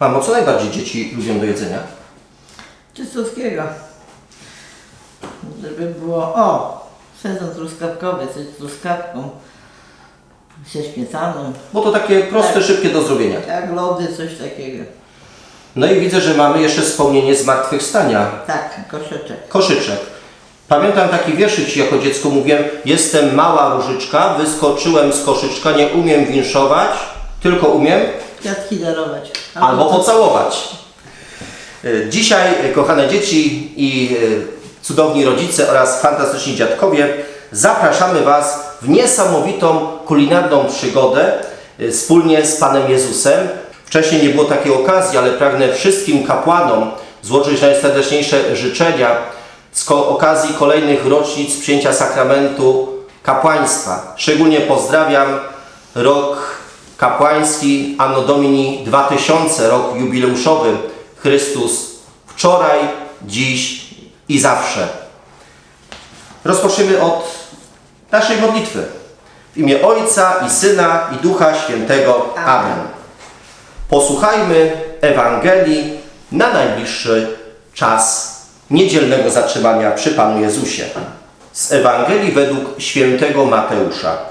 Mamo, co najbardziej dzieci lubią do jedzenia? Czystowskiego. Żeby było, o, sezon truskawkowy, coś z truskawką, ze śmietaną, Bo to takie proste, Tak. szybkie do zrobienia. jak lody, coś takiego. No i widzę, że mamy jeszcze wspomnienie zmartwychwstania. Tak, koszeczek. Koszyczek. Pamiętam taki wierszyk ci jako dziecko mówiłem, jestem mała różyczka, wyskoczyłem z koszyczka, nie umiem winszować, tylko umiem Kwiatki darować. albo pocałować. Y, Dzisiaj, y, kochane dzieci i y, cudowni rodzice oraz fantastyczni dziadkowie, zapraszamy Was w niesamowitą kulinarną przygodę wspólnie z Panem Jezusem. Wcześniej nie było takiej okazji, ale pragnę wszystkim kapłanom złożyć najserdeczniejsze życzenia z okazji kolejnych rocznic przyjęcia sakramentu kapłaństwa. Szczególnie pozdrawiam rok kapłański Anno Domini 2000, rok jubileuszowy. Chrystus wczoraj, dziś i zawsze. Rozpoczniemy od naszej modlitwy. W imię Ojca i Syna i Ducha Świętego. Amen. Posłuchajmy Ewangelii na najbliższy czas niedzielnego zatrzymania przy Panu Jezusie. Z Ewangelii według świętego Mateusza.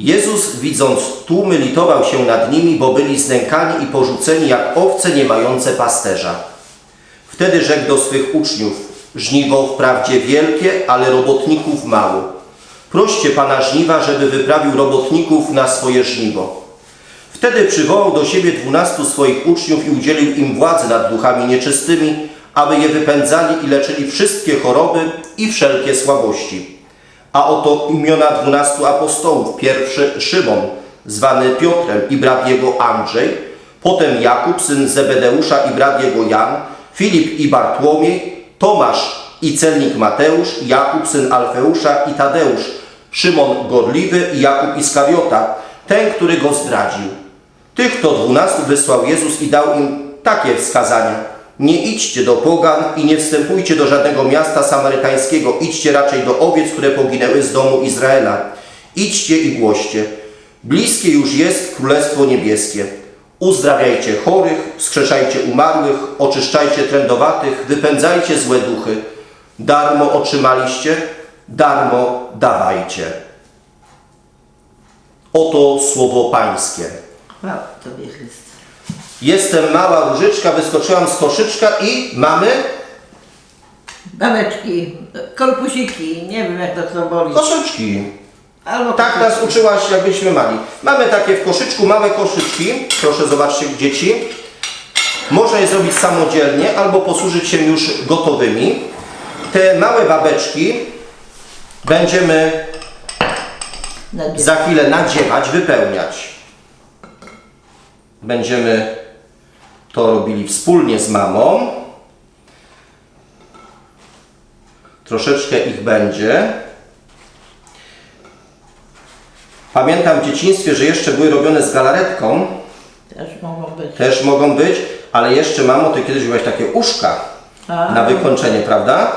Jezus, widząc tłumy, litował się nad nimi, bo byli znękani i porzuceni jak owce nie mające pasterza. Wtedy rzekł do swych uczniów: Żniwo wprawdzie wielkie, ale robotników mało. Proście Pana żniwa, żeby wyprawił robotników na swoje żniwo. Wtedy przywołał do siebie dwunastu swoich uczniów i udzielił im władzy nad duchami nieczystymi, aby je wypędzali i leczyli wszystkie choroby i wszelkie słabości. A oto imiona dwunastu apostołów. Pierwszy Szymon, zwany Piotrem i brat jego Andrzej, potem Jakub, syn Zebedeusza i brat jego Jan, Filip i Bartłomiej, Tomasz i celnik Mateusz, Jakub, syn Alfeusza i Tadeusz, Szymon Gorliwy i Jakub Iskariota, ten, który go zdradził. Tych to dwunastu wysłał Jezus i dał im takie wskazania. Nie idźcie do pogan i nie wstępujcie do żadnego miasta samarytańskiego, idźcie raczej do owiec, które poginęły z domu Izraela. Idźcie i głoście. Bliskie już jest Królestwo Niebieskie. Uzdrawiajcie chorych, wskrzeszajcie umarłych, oczyszczajcie trędowatych, wypędzajcie złe duchy. Darmo otrzymaliście, darmo dawajcie. Oto słowo Pańskie. Chwała Tobie Chryste. Jestem mała różyczka, wyskoczyłam z koszyczka i mamy Babeczki, korpusiki, nie wiem jak to kto boli. koszyczki. Albo Tak nas uczyłaś, jakbyśmy mali. Mamy takie w koszyczku małe koszyczki. Proszę zobaczcie, dzieci. Można je zrobić samodzielnie albo posłużyć się już gotowymi. Te małe babeczki będziemy Na za chwilę nadziewać, wypełniać. Będziemy to robili wspólnie z mamą. Troszeczkę ich będzie. Pamiętam w dzieciństwie, że jeszcze były robione z galaretką. Też mogą być. Też mogą być, ale jeszcze mamo, ty kiedyś byłaś takie uszka A. na wykończenie, prawda?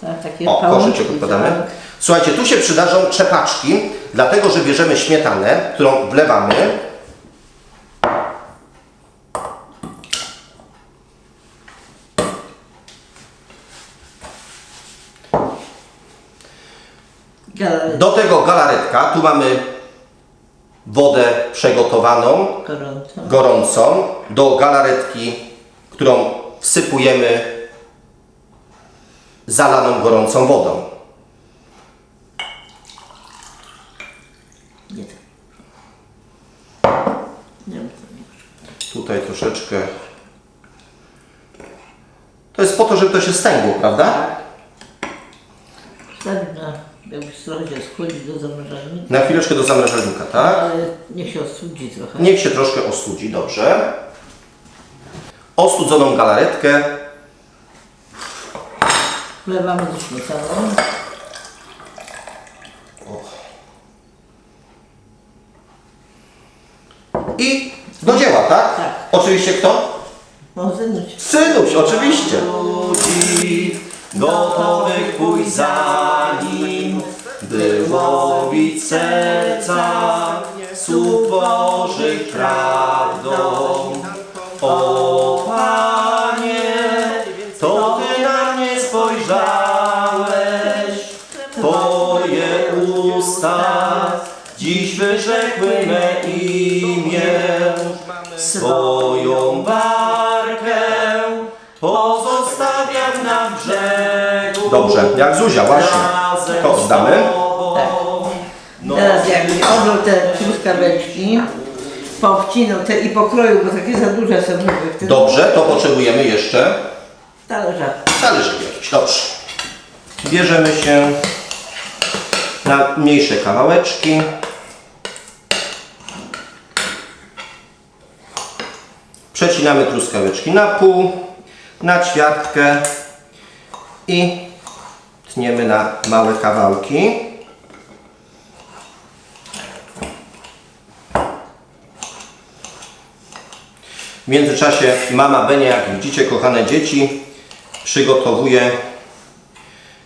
Tak, takie O, koszyczek odkładamy. tak. Słuchajcie, tu się przydarzą trzepaczki, dlatego że bierzemy śmietanę, którą wlewamy. Galaret Do tego galaretka, tu mamy wodę przygotowaną, gorąco. gorącą, do galaretki, którą wsypujemy zalaną gorącą wodą. Nie tak. Nie. Tutaj troszeczkę. To jest po to, żeby to się stęgło, prawda? Wstawić trochę się schłodzić do zamrażalnika. Na chwileczkę do zamrażalnika, tak? Ale niech się ostudzi trochę. Niech się troszkę ostudzi, dobrze. Ostudzoną galaretkę Wlewamy ze śmietaną. i do dzieła, tak? Tak. Oczywiście kto? Może być. Synuś, oczywiście. Ludzi gotowych pójść za nim, by łowić serca słów Bożych prawdą. O Panie, to Ty na mnie spojrzałeś, Twoje usta dziś wyrzekły me imię. Swoją barkę pozostawiam na brzegu. Dobrze, jak Zuzia, właśnie. To oddamy. Obrał te truskaweczki, poobcinał te i pokroił, bo takie za duże są żeby wtedy Dobrze, to potrzebujemy jeszcze talerza. talerzyk jakiś. Dobrze. Bierzemy się na mniejsze kawałeczki. Przecinamy truskaweczki na pół, na ćwiartkę i tniemy na małe kawałki. W międzyczasie mama Benia, jak widzicie, kochane dzieci, przygotowuje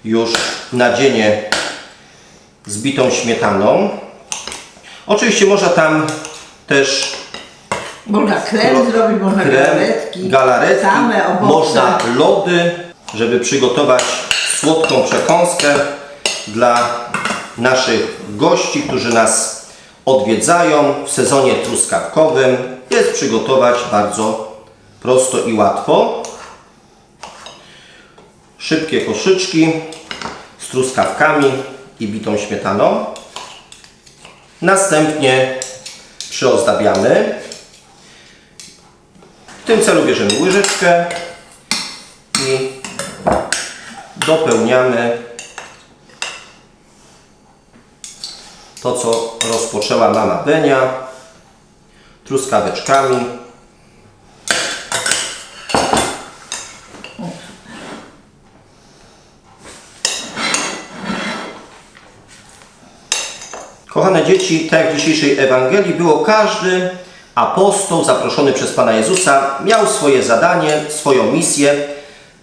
już nadzienie z bitą śmietaną. Oczywiście można tam też Można krem zrobić, można krem, galaretki, galaretki, same owoce. można lody, żeby przygotować słodką przekąskę dla naszych gości, którzy nas odwiedzają w sezonie truskawkowym. Jest przygotować bardzo prosto i łatwo. Szybkie koszyczki z truskawkami i bitą śmietaną. Następnie przyozdabiamy. W tym celu bierzemy łyżeczkę i dopełniamy to, co rozpoczęła mama Benia truskaweczkami. Kochane dzieci, tak jak w dzisiejszej Ewangelii było, każdy apostoł zaproszony przez Pana Jezusa miał swoje zadanie, swoją misję.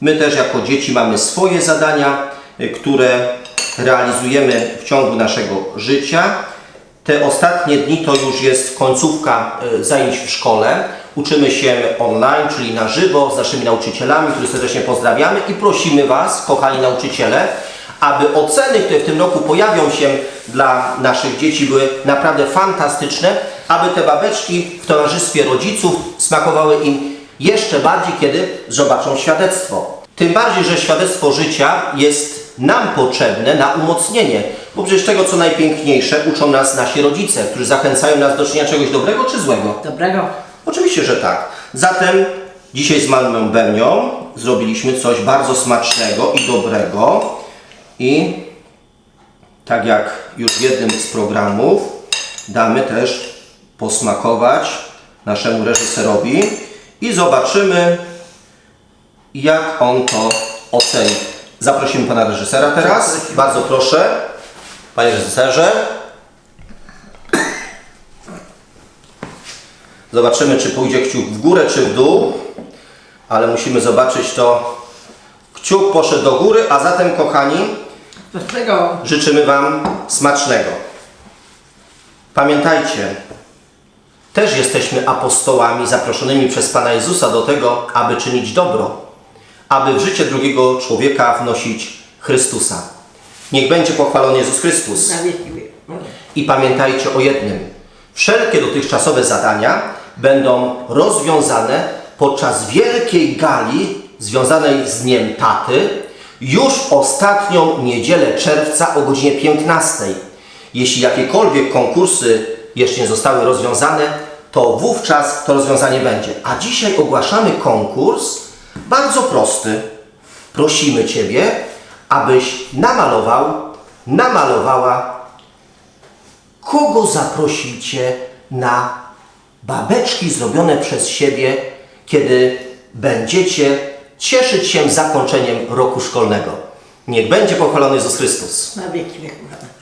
My też jako dzieci mamy swoje zadania, które realizujemy w ciągu naszego życia. Te ostatnie dni to już jest końcówka y, zajęć w szkole. Uczymy się online, czyli na żywo z naszymi nauczycielami, których serdecznie pozdrawiamy i prosimy Was, kochani nauczyciele, aby oceny, które w tym roku pojawią się dla naszych dzieci, były naprawdę fantastyczne, aby te babeczki w towarzystwie rodziców smakowały im jeszcze bardziej, kiedy zobaczą świadectwo. Tym bardziej, że świadectwo życia jest nam potrzebne na umocnienie, bo przecież tego, co najpiękniejsze, uczą nas nasi rodzice, którzy zachęcają nas do czynienia czegoś dobrego czy złego. Dobrego. Oczywiście, że tak. Zatem dzisiaj z mamą Benią zrobiliśmy coś bardzo smacznego i dobrego. I tak jak już w jednym z programów, damy też posmakować naszemu reżyserowi i zobaczymy, jak on to oceni. Zaprosimy pana reżysera teraz. Bardzo proszę, panie reżyserze. Zobaczymy, czy pójdzie kciuk w górę, czy w dół, ale musimy zobaczyć to. Kciuk poszedł do góry, a zatem, kochani, życzymy Wam smacznego. Pamiętajcie, też jesteśmy apostołami zaproszonymi przez Pana Jezusa do tego, aby czynić dobro, aby w życie drugiego człowieka wnosić Chrystusa. Niech będzie pochwalony Jezus Chrystus. I pamiętajcie o jednym. Wszelkie dotychczasowe zadania będą rozwiązane podczas wielkiej gali związanej z Dniem Taty już w ostatnią niedzielę czerwca o godzinie 15. Jeśli jakiekolwiek konkursy jeszcze nie zostały rozwiązane, to wówczas to rozwiązanie będzie. A dzisiaj ogłaszamy konkurs bardzo prosty. Prosimy Ciebie, abyś namalował, namalowała kogo zaprosicie na babeczki zrobione przez siebie, kiedy będziecie cieszyć się zakończeniem roku szkolnego. Niech będzie pochwalony Jezus Chrystus. Na wieki wieków.